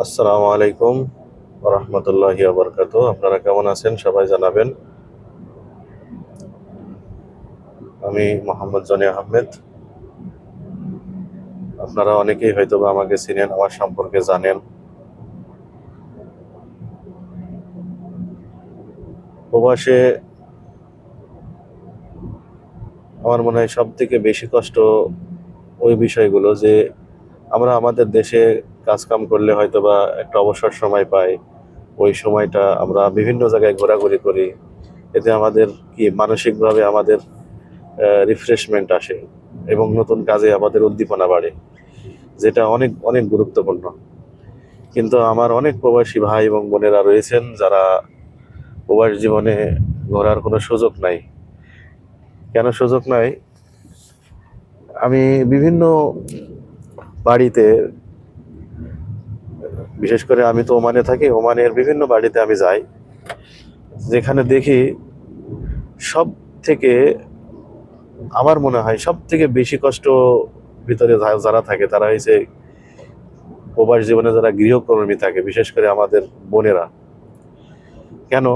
আসসালামু আলাইকুম রহমতুল্লাহ বরকাত আপনারা কেমন আছেন? সবাই জানাবেন। আমি মোহাম্মদ জনি আহমেদ। আপনারা অনেকেই হয়তো আমাকে চিনেন, আমার সম্পর্কে জানেন। প্রবাসে আমার মনে হয় সব থেকে বেশি কষ্ট ওই বিষয়গুলো যে আমরা আমাদের দেশে কাজকাম করলে হয়তো বা একটা অবসর সময় পাই। ওই সময়টা আমরা বিভিন্ন জায়গায় ঘোরাঘুরি করি। এতে আমাদের কি মানসিকভাবে আমাদের রিফ্রেশমেন্ট আসে এবং নতুন কাজে আমাদের উদ্দীপনা বাড়ে, যেটা অনেক অনেক গুরুত্বপূর্ণ। কিন্তু আমার অনেক প্রবাসী ভাই এবং বোনেরা রয়েছেন যারা প্রবাস জীবনে ঘোরার কোনো সুযোগ নাই। কেন সুযোগ নাই? আমি বিভিন্ন বাড়িতে বিশেষ করে আমি তো ওমানে থাকি, ওমানের বিভিন্ন বাড়িতে আমি যাই। যেখানে দেখি সব থেকে আমার মনে হয় সব থেকে বেশি কষ্ট ভিতরে যারা থাকে, তারা হয়েছে প্রবাস জীবনে যারা গৃহকর্মী থাকে, বিশেষ করে আমাদের বোনেরা। কেন?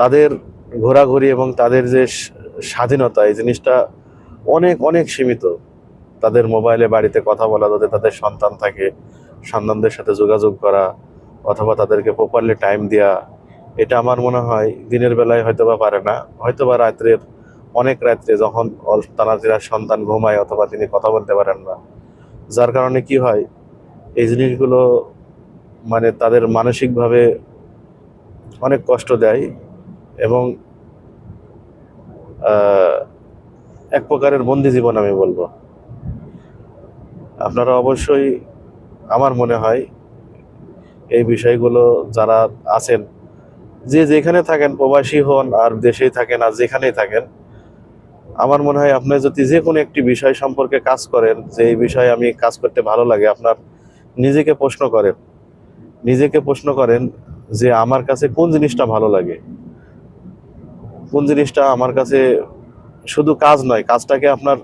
তাদের ঘোরাঘুরি এবং তাদের যে স্বাধীনতা, এই জিনিসটা অনেক অনেক সীমিত। তাদের মোবাইলে বাড়িতে কথা বলা, যাতে তাদের সন্তান থাকে সন্তানদের সাথে যোগাযোগ করা অথবা তাদেরকে প্রপারলি টাইম দেওয়া এটা আমার মনে হয় দিনের বেলায় হয়তো বা পারে না। হয়তো বা রাত্রের, অনেক রাত্রে যখন তারা সন্তান ঘুমায় অথবা তিনি কথা বলতে পারেন না। যার কারণে কি হয়, এই জিনিসগুলো মানে তাদের মানসিকভাবে অনেক কষ্ট দেয় এবং এক প্রকারের বন্দি জীবন আমি বলব। আপনারা অবশ্যই আমার মনে হয় এই বিষয়গুলো যারা আছেন, যে যেখানে থাকেন, প্রবাসী হন আর দেশেই থাকেন আর যেখানেই থাকেন, আমার মনে হয় আপনি যদি যে কোনো একটি বিষয় সম্পর্কে কাজ করেন, যে এই বিষয়ে আমি কাজ করতে ভালো লাগে, আপনার নিজেকে প্রশ্ন করেন। নিজেকে প্রশ্ন করেন যে আমার কাছে কোন জিনিসটা ভালো লাগে? কোন জিনিসটা আমার কাছে শুধু কাজ নয়, কাজটাকে আপনার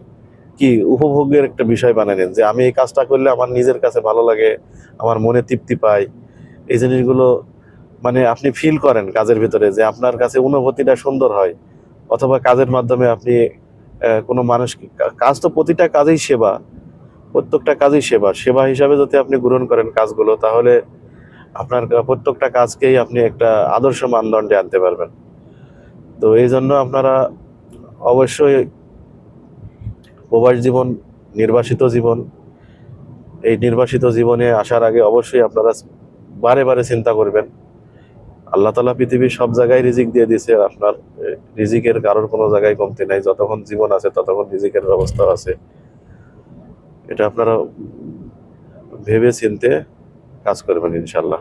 কি উপভোগের একটা বিষয় বানিয়ে নেন, যে আমি এই কাজটা করলে আমার নিজের কাছে ভালো লাগে, আমার মনে তৃপ্তি পাই। এই জিনিসগুলো মানে আপনি ফিল করেন কাজের ভিতরে, যে আপনার কাছে অনুভূতিটা সুন্দর হয়। অথবা কাজের মাধ্যমে আপনি কোনো মানুষ কাজ তো প্রতিটা কাজেই সেবা, প্রত্যেকটা কাজই সেবা। সেবা হিসাবে যদি আপনি গ্রহণ করেন কাজগুলো, তাহলে আপনার প্রত্যেকটা কাজকেই আপনি একটা আদর্শ মানদণ্ডে আনতে পারবেন। তো এই জন্য আপনারা অবশ্যই প্রবাস জীবন, নির্বাসিত জীবন, এই নির্বাসিত জীবনে আসার আগে অবশ্যই আপনারা বারে বারে চিন্তা করবেন। আল্লাহ তালা পৃথিবীর সব জায়গায় রিজিক দিয়ে দিছে আপনার রিজিকের কারোর কোনো জায়গায় কমতি নাই। যতক্ষণ জীবন আছে, ততক্ষণ রিজিকের ব্যবস্থা আছে। এটা আপনারা ভেবে চিনতে কাজ করবেন ইনশাল্লাহ